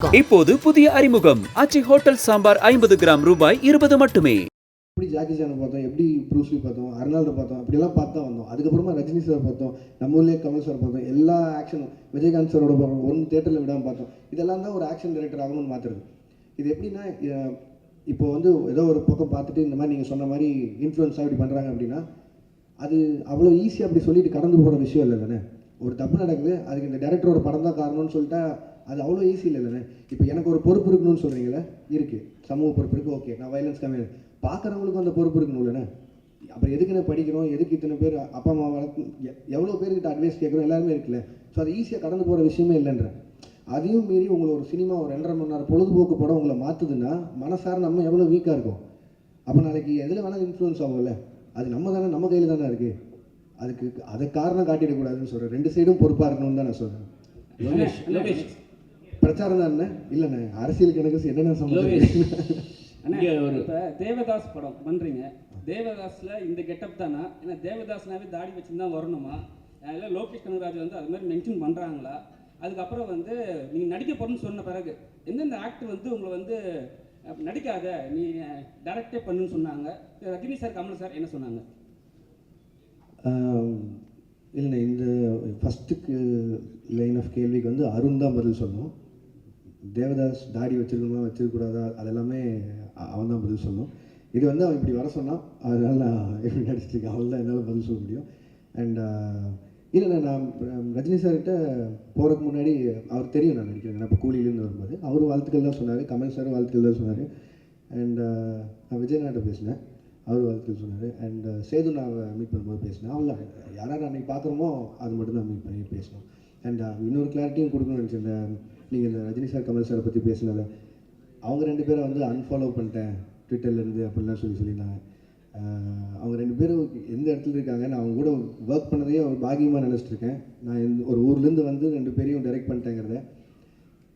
இப்போது புதிய அறிமுகம். அச்சி ஹோட்டல் சாம்பார் ஐம்பது கிராம் ரூபாய் இருபது மட்டுமே. எப்படி ஜாக்கி சானை பார்த்தோம்? எப்படி ப்ரூஸ்லி பார்த்தோம்? அர்னால்டு பார்த்தோம்? அப்படியெல்லாம் பார்த்து தான் வந்தோம். அதுக்கப்புறமா ரஜினி சார் பார்த்தோம். நம்ம ஊர்லேயே கமல் சார் பார்த்தோம். எல்லா ஆக்ஷனும் விஜயகாந்த் சாரோட படம் ஒன் தேட்டரில் விடாமல் பார்த்தோம். இதெல்லாம் தான் ஒரு ஆக்ஷன் டைரக்டர் ஆகணும்னு மாற்றுறது இது எப்படின்னா இப்போ வந்து ஏதோ ஒரு பக்கம் பார்த்துட்டு இந்த மாதிரி நீங்கள் சொன்ன மாதிரி இன்ஃப்ளூயன்ஸாக இப்படி பண்ணுறாங்க அப்படின்னா அது அவ்வளோ ஈஸியாக அப்படி சொல்லிட்டு கடந்து போகிற விஷயம் இல்லை தானே ஒரு தப்பு நடக்குது அதுக்கு இந்த டேரக்டரோட படம் தான் காரணம்னு சொல்லிட்டா அது அவ்வளோ ஈஸி இல்லை இப்போ எனக்கு ஒரு பொறுப்பு இருக்கணும்னு சொல்கிறீங்களே இருக்குது சமூக பொறுப்பு இருக்குது ஓகே நான் வயலன்ஸ் கம்மி பார்க்குறவங்களுக்கும் அந்த பொறுப்பு இருக்கணும்லண்ணே அப்புறம் எதுக்கு நான் படிக்கிறோம் எதுக்கு இத்தனை பேர் அப்பா அம்மா வளர்த்து எ- எவ்வளோ பேர்கிட்ட அட்வைஸ் கேட்குறோம் எல்லாருமே இருக்குல்ல. ஸோ அது ஈஸியாக கடந்து போகிற விஷயமே இல்லைன்றேன். அதையும் மீறி உங்களை ஒரு சினிமா ஒரு ரெண்டரை மணி நேரம் பொழுதுபோக்கு படம் உங்களை மாற்றுதுன்னா மனசார நம்ம எவ்வளோ வீக்காக இருக்கும்? அப்போ நாளைக்கு எதில் வேணாலும் இன்ஃப்ளூயன்ஸ் ஆகும்ல? அது நம்ம தானே நம்ம கையில் தானே இருக்குது அதுக்கு அதை காரணம் காட்டிடக்கூடாதுன்னு சொல்கிறேன் ரெண்டு சைடும் பொறுப்பாக இருக்கணும்னு தான் நான் சொல்கிறேன் லோகேஷ் லோகேஷ். பிரச்சாரம் தான் என்ன? இல்லைண்ணே அரசியல் கணக்கு என்னென்ன இப்போ தேவதாஸ் படம் பண்றீங்க. தேவதாஸ்ல இந்த கெட்டப் தானா? ஏன்னா தேவதாஸ்னாவே தாடி வச்சுன்னு தான் வரணுமா? அதில் லோகேஷ் கனகராஜ் வந்து அது மாதிரி மென்ஷன் பண்றாங்களா? அதுக்கப்புறம் வந்து நீங்க நடிக்க போறேன்னு சொன்ன பிறகு எந்தெந்த ஆக்டர் வந்து உங்களை வந்து நடிக்காத? நீ டைரக்டே பண்ணுன்னு சொன்னாங்க. ரஜினி சார் கமல் சார் என்ன சொன்னாங்க? இல்லைண்ணே இந்த ஃபஸ்ட்டுக்கு லைன் ஆஃப் கேள்விக்கு வந்து அருண் தான் பதில் சொல்லணும். தேவதாஸ் தாடி வச்சிருக்கணுமா வச்சிருக்கக்கூடாதா? அதெல்லாமே அவன் தான் பதில் சொல்லணும். இது வந்து அவன் இப்படி வர சொன்னான். அதனால நான் எப்படி நடிச்சிருக்கேன் அவள் தான் என்னால் பதில் சொல்ல முடியும். அண்ட் இல்லை நான் ரஜினி சார்கிட்ட போகிறதுக்கு முன்னாடி அவர் தெரியும் நான் நடிக்கிறேன். நான் இப்போ கூலியிலேருந்து வரும்போது. அவர் வாழ்த்துக்கள் தான் சொன்னார். கமல் சார் வாழ்த்துக்கள் தான் சொன்னார். அண்ட் நான் விஜயநாட்ட பேசினேன். அவர் வாழ்த்துக்கள் சொன்னார். அண்ட் சேது நான் மீட் பண்ணும்போது பேசினேன். அவங்கள யாராவது அன்றைக்கி பார்க்குறோமோ அது மட்டும் தான் மீட் பண்ணி பேசணும் அண்ட் இன்னொரு கிளாரிட்டியும் கொடுக்கணும்னு நினச்சேன் நீங்கள் இந்த ரஜினி சார் கமல் சாரை பற்றி பேசினதை அவங்க ரெண்டு பேரை வந்து அன்ஃபாலோ பண்ணிட்டேன். ட்விட்டர்லேருந்து அப்படிலாம் சொல்லி சொல்லியிருந்தாங்க. அவங்க ரெண்டு பேரும் எந்த இடத்துல இருக்காங்க நான் அவங்க கூட ஒர்க் பண்ணதையே ஒரு பாகியமாக நினச்சிட்ருக்கேன் நான் எந்த ஒரு ஊர்லேருந்து வந்து ரெண்டு பேரையும் டைரக்ட் பண்ணிட்டேங்கிறத.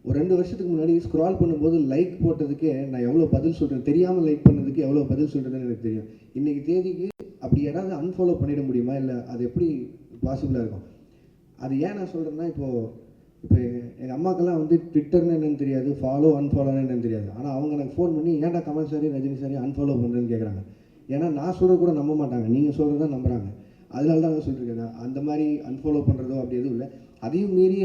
ஒரு ரெண்டு வருஷத்துக்கு முன்னாடி ஸ்க்ரால் பண்ணும்போது லைக் போட்டதுக்கே நான் எவ்வளோ பதில் சொல்கிறேன் தெரியாமல் லைக் பண்ணதுக்கு எவ்வளோ பதில் சொல்கிறேன்னு எனக்கு தெரியும். இன்றைக்கி தேதிக்கு அப்படி யாராவது அன்ஃபாலோ பண்ணிட முடியுமா? இல்லை அது எப்படி பாசிபிளாக இருக்கும்? அது ஏன் நான் சொல்கிறேன்னா இப்போது இப்போ எங்கள் அம்மாக்கெல்லாம் வந்து ட்விட்டர்னு என்னன்னு தெரியாது ஃபாலோ அன்ஃபாலோன்னு என்னன்னு தெரியாது. ஆனால் அவங்க எனக்கு ஃபோன் பண்ணி ஏன்டா Kamal sorry Rajini sorry unfollow பண்ணுறேன்னு கேட்குறாங்க ஏன்னா நான் சொல்கிறது கூட நம்ப மாட்டாங்க. நீங்கள் சொல்கிறது தான் நம்புகிறாங்க அதனால தான் நான் சொல்லியிருக்கேன் அந்த மாதிரி அன்ஃபாலோ பண்ணுறதோ அப்படி எதுவும் இல்லை. அதையும் மீறி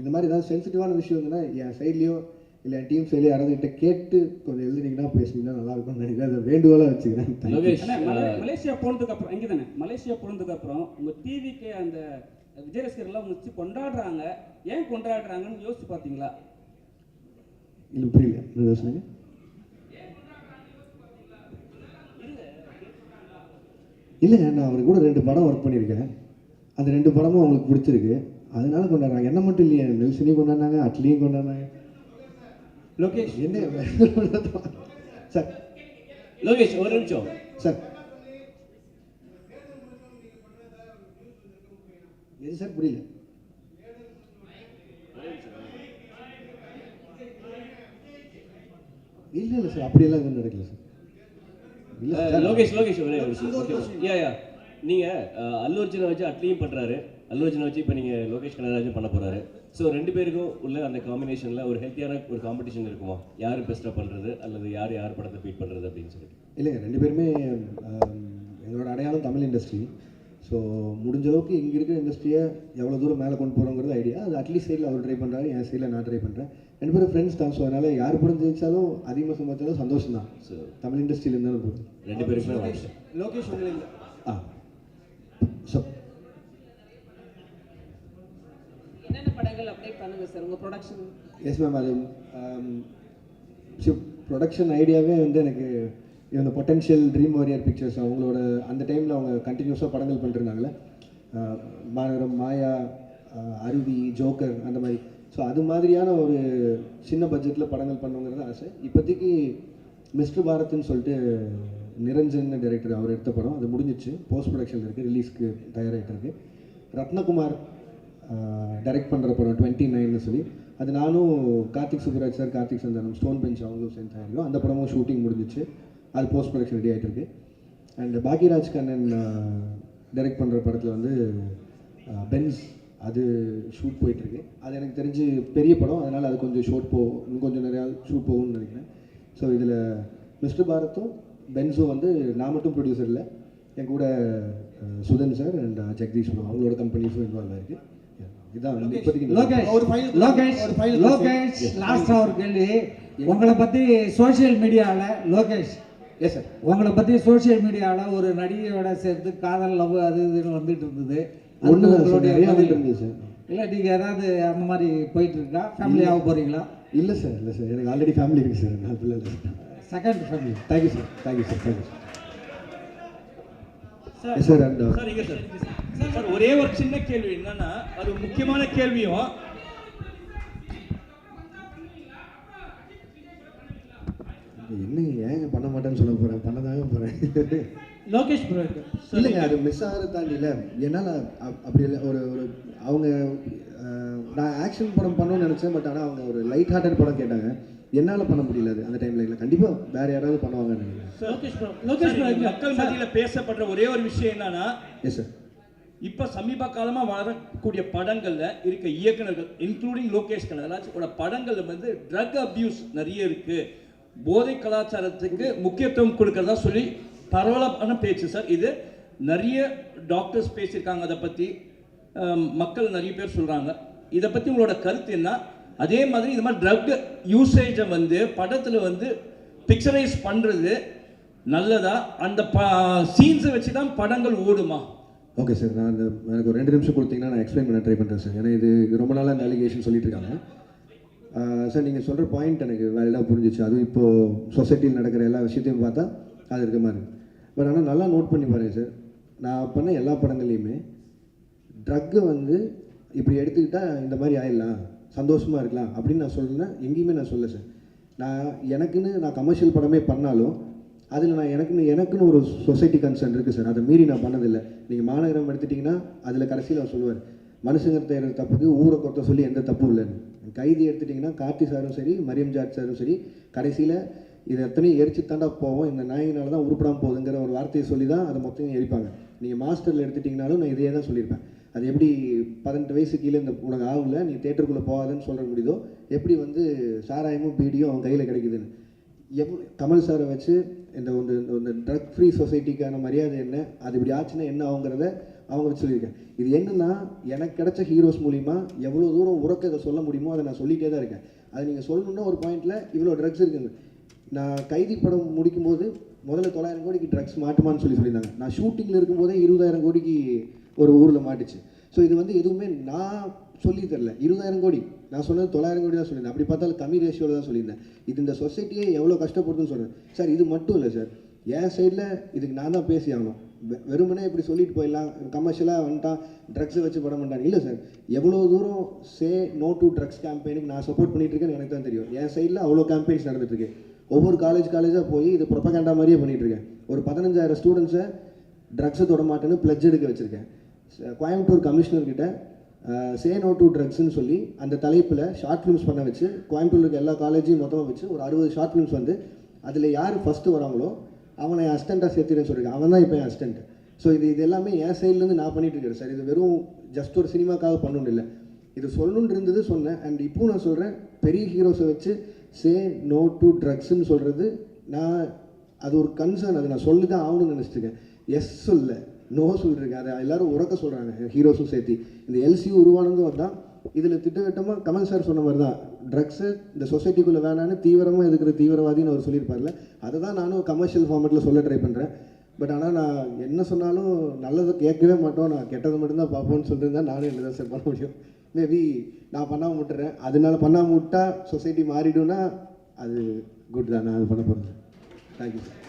இந்த மாதிரி ஏதாவது சென்சிட்டிவான விஷயம் இருந்ததுன்னா என் சைட்லேயோ இல்லை என் டீம் சைட்லேயோ யாராவது கிட்ட கேட்டு கொஞ்சம் எழுதுனீங்கன்னா பேசுனீங்கன்னா நல்லா இருக்கும்னு நினைக்கிறேன். அதை வேண்டுகோளாக வச்சுக்கிறேன். மலேசியா போனதுக்கு அப்புறம் இங்கே தானே மலேசியா போனதுக்கு அப்புறம் உங்க டிவிக்கு அந்த விஜய் உங்களை வச்சு கொண்டாடுறாங்க. ஏன் கொண்டாடுறாங்கன்னு யோசிச்சு பார்த்தீங்களா? இல்லை புரியல. யோசனை இல்லைங்க நான் அவர் கூட ரெண்டு படம் ஒர்க் பண்ணியிருக்கேன். அந்த ரெண்டு படமும் அவங்களுக்கு பிடிச்சிருக்கு. அதனால கொண்டாடுறாங்க. என்ன மட்டும் இல்லையா நெல்சனையும் கொண்டாடினாங்க அட்லியும் கொண்டாடினாங்க. லோகேஷ். என்ன சார். லோகேஷ் ஒரு நிமிஷம். சார். எது சார் புரியல. இல்லை இல்லை சார் அப்படியெல்லாம் எதுவும் நடக்கல சார். லோகேஷ் லோகேஷ் ஒரே ஒரு யா யா. நீங்க அஹ், அல்லு அர்ஜுனை வச்சு அட்லியும் பண்றாரு. அல்லு அர்ஜுனை வச்சு இப்போ நீங்க லோகேஷ் கனகராஜும் பண்ண போறாரு. ஸோ ரெண்டு பேருக்கும் உள்ள அந்த காம்பினேஷன்ல ஒரு ஹெல்த்தியான ஒரு காம்படிஷன் இருக்குமா? யார் பெஸ்ட்டாக பண்றது? அல்லது யார் யார் படத்தை பீட் பண்றது அப்படின்னு சொல்லிட்டு? இல்லைங்க ரெண்டு பேருமே எங்களோட அடையாளம் தமிழ் இண்டஸ்ட்ரி ஸோ முடிஞ்ச அளவுக்கு இங்கே இருக்கிற இண்டஸ்ட்ரியை எவ்வளோ தூரம் மேலே கொண்டு போகிறோங்கிறது ஐடியா அது அட்லீஸ்ட் சைடில் அவர் ட்ரை பண்ணுறாரு என் சைடில் நான் ட்ரை பண்ணுறேன் ரெண்டு பேரும் ஃப்ரெண்ட்ஸ் தான். ஸோ அதனால் யார் படம் ஜெயிச்சாலும் அதிகமாக சம்பாதிச்சாலும் சந்தோஷம் தான். ஸோ தமிழ் இண்டஸ்ட்ரியில் இருந்தாலும் போதும். ரெண்டு பேருக்குமே. லோகேஷ் ஆ. ஸோ என்னென்ன படங்கள் அப்டேட் பண்ணுங்க சார் உங்க ப்ரொடக்ஷன் எஸ் மேம் அது ப்ரொடக்ஷன் ஐடியாவே வந்து எனக்கு இந்த பொட்டன்ஷியல் ட்ரீம் வாரியர் பிக்சர்ஸ் அவங்களோட அந்த டைமில் அவங்க கண்டினியூஸாக படங்கள் பண்ணிருந்தாங்கல்ல மாநகரம் மாயா அருவி ஜோக்கர் அந்த மாதிரி. ஸோ அது மாதிரியான ஒரு சின்ன பட்ஜெட்டில் படங்கள் பண்ணுங்கிறது ஆசை. இப்போதைக்கு மிஸ்டர் பாரத்னு சொல்லிட்டு நிரஞ்சன் டைரக்டர் அவர் எடுத்த படம். அது முடிஞ்சிச்சு. போஸ்ட் ப்ரொடக்ஷன் இருக்குது ரிலீஸ்க்கு தயாராகிட்டு இருக்கு ரத்னகுமார் டைரக்ட் பண்ணுற படம் டுவெண்ட்டி நைன்னு சொல்லி. அது நானும் Karthik Subraj sir Karthik Santhanam stone bench அவங்களும் சேர்ந்து தயாரிக்கும் அந்த படமும் ஷூட்டிங் முடிஞ்சிச்சு. அது போஸ்ட் ப்ரொடக்ஷன் ரெடி ஆகிட்டு இருக்கு அண்ட் பாக்யராஜ் கண்ணன் டைரக்ட் பண்ணுற படத்தில் வந்து பென்ஸ் அது ஷூட் போயிட்டுருக்கு. அது எனக்கு தெரிஞ்சு பெரிய படம். அதனால் அது கொஞ்சம் ஷூட் போகும் இன்னும் கொஞ்சம் நிறையா ஷூட் போகும்னு நினைக்கிறேன். ஸோ இதில் மிஸ்டர் பாரத்தும் பென்ஸும் வந்து நான் மட்டும் ப்ரொடியூசர் இல்லை. என் கூட சுதன் சார் அண்ட் ஜெகதீஷ் அவங்களோட கம்பெனிஸும் இன்வால்வ் ஆயிருக்கு. உங்களை பத்தி சோஷியல் மீடியால லோகேஷ் எஸ் சார் உங்களை பத்தி சோஷியல் மீடியால ஒரு நடிகையோட சேர்த்து காதல் லவ் அது இதுன்னு வந்துட்டு இருந்தது. அது ஒன்று உங்களுடைய நிறையா பதில். வந்துட்டு இருந்தது சார் இல்ல நீங்க ஏதாவது அந்த மாதிரி போயிட்டு இருக்கா? ஃபேமிலி ஆக போறீங்களா? இல்லை சார் இல்லை சார் எனக்கு ஆல்ரெடி ஃபேமிலி இருக்குது சார் நான் பிள்ளை second family thank you sir thank you sir thank you sir sir sir ஒரே ஒரு சின்ன கேள்வி என்னன்னா அது முக்கியமான கேள்வியும் என்ன ஏங்க பண்ண மாட்டேன்னு சொல்ல போகிறேன் பண்ண தாங்க போகிறேன் லோகேஷ் ப்ரோ இல்லைங்க அது மிஸ் ஆகிறத தாண்டி இல்லை. என்னால் அப்- அப்படி இல்லை. ஒரு ஒரு அவங்க நான் ஆக்ஷன் படம் பண்ணணும்னு நினச்சேன் பட் ஆனால் அவங்க ஒரு லைட் ஹார்ட்டட் படம் கேட்டாங்க. என்னால் பண்ண முடியல அது அந்த டைமில் இல்லை. கண்டிப்பாக வேறு யாராவது பண்ணுவாங்கன்னு நினைக்கிறேன். லோகேஷ் ப்ரோ லோகேஷ் மக்கள் மத்தியில பேசப்படுற ஒரே ஒரு விஷயம் என்னன்னா எஸ் சார் இப்ப சமீப காலமா வரக்கூடிய படங்கள்ல இருக்க இயக்குனர்கள் இன்க்ளூடிங் லோகேஷ் கனகராஜோட படங்கள்ல வந்து ட்ரக் அபியூஸ் நிறைய இருக்கு. போதை கலாச்சாரத்துக்கு முக்கியத்துவம் கொடுக்கறதா சொல்லி பரவலான பேச்சு சார். இது நிறைய டாக்டர்ஸ் பேசியிருக்காங்க அதை பற்றி மக்கள் நிறைய பேர் சொல்கிறாங்க இதை பற்றி உங்களோட கருத்து என்ன? அதே மாதிரி இது மாதிரி ட்ரக் யூசேஜை வந்து படத்தில் வந்து பிக்சரைஸ் பண்ணுறது நல்லதா? அந்த ப சீன்ஸை வச்சு தான் படங்கள் ஓடுமா? ஓகே சார் நான் அந்த எனக்கு ஒரு ரெண்டு நிமிஷம் கொடுத்தீங்கன்னா நான் எக்ஸ்பிளைன் பண்ண ட்ரை பண்ணுறேன் சார் ஏன்னா இது ரொம்ப நாளாக இந்த அலிகேஷன் சொல்லிட்டு இருக்காங்க. சார் நீங்கள் சொல்கிற பாயிண்ட் எனக்கு வேலிடாக புரிஞ்சிச்சு. அதுவும் இப்போது சொசைட்டியில் நடக்கிற எல்லா விஷயத்தையும் பார்த்தா அது இருக்க மாதிரி பட் ஆனால் நல்லா நோட் பண்ணி பாருங்க சார். நான் பண்ண எல்லா படங்கள்லையுமே ட்ரக்கு வந்து இப்படி எடுத்துக்கிட்டால் இந்த மாதிரி ஆயிடலாம் சந்தோஷமாக இருக்கலாம் அப்படின்னு நான் சொல்லுறேன் எங்கேயுமே நான் சொல்ல சார். நான் எனக்குன்னு நான் கமர்ஷியல் படமே பண்ணாலும் அதில் நான் எனக்குன்னு எனக்குன்னு ஒரு சொசைட்டி கன்சர்ன் இருக்குது சார். அதை மீறி நான் பண்ணதில்லை. நீங்கள் மாநகரம் எடுத்துட்டிங்கன்னா அதில் கடைசியில் அவர் சொல்லுவார் மனுஷங்க செய்கிற தப்புக்கு ஊரை கொத்த சொல்லி எந்த தப்பும் இல்லைன்னு. கைதி எடுத்துட்டிங்கன்னா கார்த்தி சாரும் சரி மரியம் ஜாட் சாரும் சரி கடைசியில் இது எத்தனையும் எரிச்சு தாண்டா போவோம். இந்த நாயினால தான் உருப்படாமல் போகுதுங்கிற ஒரு வார்த்தையை சொல்லி தான் அதை மொத்தம் எரிப்பாங்க. நீங்கள் மாஸ்டரில் எடுத்துட்டிங்கனாலும் நான் இதே தான் சொல்லியிருப்பேன். அது எப்படி பதினெட்டு வயசு கீழே இந்த உனக்கு ஆகல நீ தேட்டருக்குள்ளே போகாதுன்னு சொல்ல முடியுதோ எப்படி வந்து சாராயமும் பீடியும் அவன் கையில் கிடைக்குதுன்னு. எவ் தமிழ் சாரை வச்சு இந்த ஒரு இந்த ட்ரக் ஃப்ரீ சொசைட்டிக்கான மரியாதை என்ன அது இப்படி ஆச்சுன்னா என்ன ஆகுங்கிறத அவங்க வச்சு சொல்லியிருக்கேன். இது என்னென்னா எனக்கு கிடைச்ச ஹீரோஸ் மூலிமா எவ்வளோ தூரம் உறக்கதை சொல்ல முடியுமோ அதை நான் சொல்லிகிட்டே தான் இருக்கேன். அதை நீங்கள் சொல்லணுன்னா ஒரு பாயிண்டில் இவ்வளோ ட்ரக்ஸ் இருக்குங்க நான் கைதி படம் முடிக்கும்போது முதல்ல தொள்ளாயிரம் கோடிக்கு ட்ரக்ஸ் மாட்டுமான்னு சொல்லி சொல்லியிருந்தாங்க. நான் ஷூட்டிங்கில் இருக்கும்போதே இருபதாயிரம் கோடிக்கு ஒரு ஊரில் மாட்டுச்சு. ஸோ இது வந்து எதுவுமே நான் சொல்லி தரல. இருபதாயிரம் கோடி. நான் சொன்னது தொள்ளாயிரம் கோடி தான் சொல்லியிருந்தேன். அப்படி பார்த்தாலும் கம்மி ரேஷியோவில் தான் சொல்லியிருந்தேன். இது இந்த சொசைட்டியே எவ்வளோ கஷ்டப்படுதுன்னு சொல்கிறேன் சார் இது மட்டும் இல்லை சார். என் சைடில் இதுக்கு நான் தான் பேசி ஆகணும். வெறுமனே இப்படி சொல்லிட்டு போயிடலாம். கமர்ஷியலாக வந்துட்டான் ட்ரக்ஸை வச்சு படம் பண்ணிட்டான் இல்லை சார் எவ்வளோ தூரம் சே நோ டு ட்ரக்ஸ் கேம்பெயினுக்கு நான் சப்போர்ட் பண்ணிட்டு இருக்கேன்னு எனக்கு தான் தெரியும். என் சைடில் அவ்வளோ கேம்பெயின்ஸ் நடந்துட்டுருக்கு ஒவ்வொரு காலேஜ் காலேஜாக போய் இது ப்ரொப்பகேண்டா மாதிரியே பண்ணிகிட்ருக்கேன் ஒரு பதினஞ்சாயிரம் ஸ்டூடெண்ட்ஸை ட்ரக்ஸை தொட மாட்டேன்னு பிளட்ஜ் எடுக்க வச்சுருக்கேன். கோயம்புத்தூர் கமிஷனர்கிட்ட சே நோ டு ட்ரக்ஸ்னு சொல்லி அந்த தலைப்பில் ஷார்ட் ஃபிலிம்ஸ் பண்ண வச்சு கோயம்புத்தூர் இருக்க எல்லா காலேஜையும் மொத்தமாக வச்சு ஒரு அறுபது ஷார்ட் ஃபிலிம்ஸ் வந்து அதில் யார் ஃபஸ்ட்டு வராங்களோ அவனை என் அசிஸ்டண்ட்டாக சேர்த்துறேன்னு சொல்லியிருக்கேன் அவன் தான் இப்போ என் ஸோ இது இது எல்லாமே என் சைட்லேருந்து நான் பண்ணிட்டு இருக்கேன் சார் இது வெறும் ஜஸ்ட் ஒரு சினிமாக்காக பண்ணணும் இல்லை. இது சொல்லணுன்னு இருந்தது சொன்னேன். அண்ட் இப்போவும் நான் சொல்கிறேன் பெரிய ஹீரோஸை வச்சு சே நோ டு ட்ரக்ஸ்ன்னு சொல்கிறது நான் அது ஒரு கன்சர்ன் அது நான் சொல்லி தான் ஆகணும்னு நினச்சிட்டு இருக்கேன் எஸ் சொல்ல. நோ சொல்லிருக்கேன். அதை எல்லாரும் உறக்க சொல்கிறாங்க ஹீரோஸும் சேர்த்து. இந்த எல்சி உருவானதும் தான் இதில் திட்டவட்டமாக கமல் சார் சொன்ன மாதிரி தான் ட்ரக்ஸு இந்த சொசைட்டிக்குள்ளே வேணான்னு தீவிரமாக இருக்கிற தீவிரவாதின்னு அவர் சொல்லியிருப்பார்ல. அதை தான் நானும் கமர்ஷியல் ஃபார்மேட்டில் சொல்ல ட்ரை பண்ணுறேன் பட் ஆனால் நான் என்ன சொன்னாலும் நல்லதை கேட்கவே மாட்டோம். நான் கெட்டதை மட்டும்தான் பார்ப்போம்னு சொல்லியிருந்தா நானும் என்ன தான் சார் பண்ண முடியும். மேபி நான் பண்ணாமல் விட்டுறேன். அதனால பண்ணாமல் விட்டால் சொசைட்டி மாறிடும்னா அது குட் தான். நான் அது பண்ண போகிறேன் தேங்க்யூ சார்